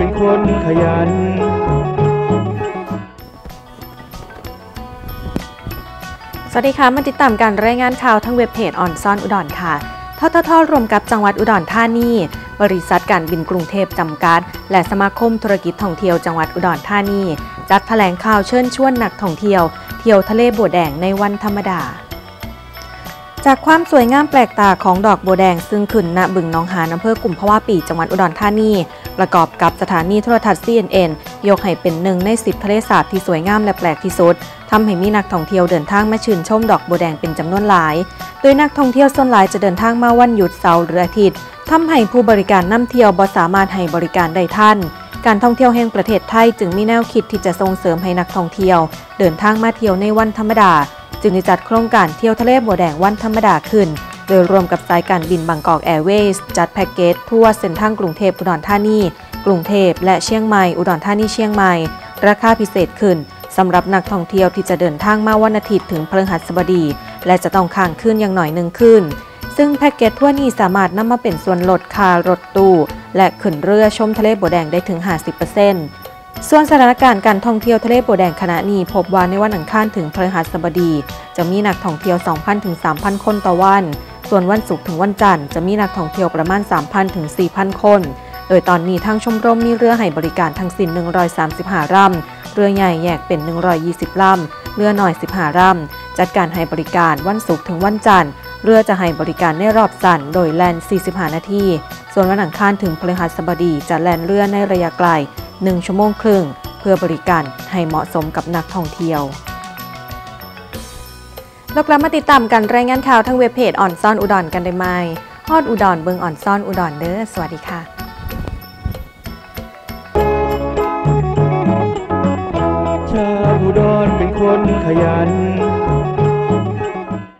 คนขยัน สวัสดีค่ะ มาติดตามการรายงานข่าวทั้งเว็บเพจออนซอนอุดรค่ะทททรวมกับจังหวัดอุดรธานี บริษัทการบินกรุงเทพจำกัด และสมาคมธุรกิจท่องเที่ยวจังหวัดอุดรธานี จัดแถลงข่าวเชิญชวนนักท่องเที่ยว เที่ยวทะเลบัวแดงในวันธรรมดา จากความสวยงามแปลกตาของดอกบัวแดงซึ่งขึ้นณบึงหนองหานอำเภอกุ่มภาวะปีจังหวัดอุดรธานี ประกอบกับสถานีโทรทัศน์ CNN ยกให้เป็นหนึ่งใน10ทะเลสาบที่สวยงามและแปลกที่สุดทำให้มีนักท่องเที่ยวเดินทางมาชื่นชมดอกบัวแดงเป็นจำนวนหลาย โดยนักท่องเที่ยวส่วนหลายจะเดินทางมาวันหยุดเสาร์หรืออาทิตย์ทำให้ผู้บริการนำเที่ยวบ่สามารถให้บริการได้ทันการท่องเที่ยวแห่งประเทศไทยจึงมีแนวคิดที่จะส่งเสริมให้นักท่องเที่ยว เดินทางมาเที่ยวในวันธรรมดา จึงได้จัดโครงการเที่ยวทะเลบัวแดงวันธรรมดาขึ้น โดยรวมกับสายการบินบางกอกแอร์เวย์จัดแพ็กเกจทั่วเส้นทางกรุงเทพอุดรธานี กรุงเทพและเชียงใหม่อุดรธานีเชียงใหม่ ราคาพิเศษขึ้นสำหรับนักท่องเที่ยวที่จะเดินทางมาวันอาทิตย์ถึงพฤหัสบดี และจะต้องค้างคืนอย่างหน่อยหนึ่งคืนซึ่งแพ็กเกจทั่วนี้สามารถนำมาเป็นส่วนลดค่ารถตู้ และขึ้นเรือชมทะเลบัวแดงได้ถึง 50% ส่วนสถานการณ์การท่องเที่ยวทะเลบัวแดงขณะนี้พบว่าในวันอังคารถึงพฤหัสบดี จะมีนักท่องเที่ยว 2,000 ถึง 3,000 คนต่อวัน ส่วนวันศุกร์ถึงวันจันทร์จะมีนักท่องเที่ยวประมาณ 3,000 ถึง 4,000 คน โดยตอนนี้ทางชมรมมีเรือให้บริการทั้งสิ้น 135ลำ เรือใหญ่แยกเป็น 120ลำ เรือหน่อย 15ลำ จัดการให้บริการวันศุกร์ถึงวันจันทร์ เรือจะให้บริการในรอบสั้นโดยแล่น 45 นาที ส่วนวันอังคารถึงพฤหัสบดีจะแล่นเรือในระยะไกล 1 ชั่วโมงครึ่ง เพื่อบริการให้เหมาะสมกับนักท่องเที่ยวแล้วกลับมาติดตามกันรายงานข่าวทั้งเว็บเพจอ่อนซ่อนอุดรกันได้ไหมฮอดอุดรเบิงอ่อนซ่อนอุดรเด้อสวัสดีค่ะชาวอุดรเป็นคนขยัน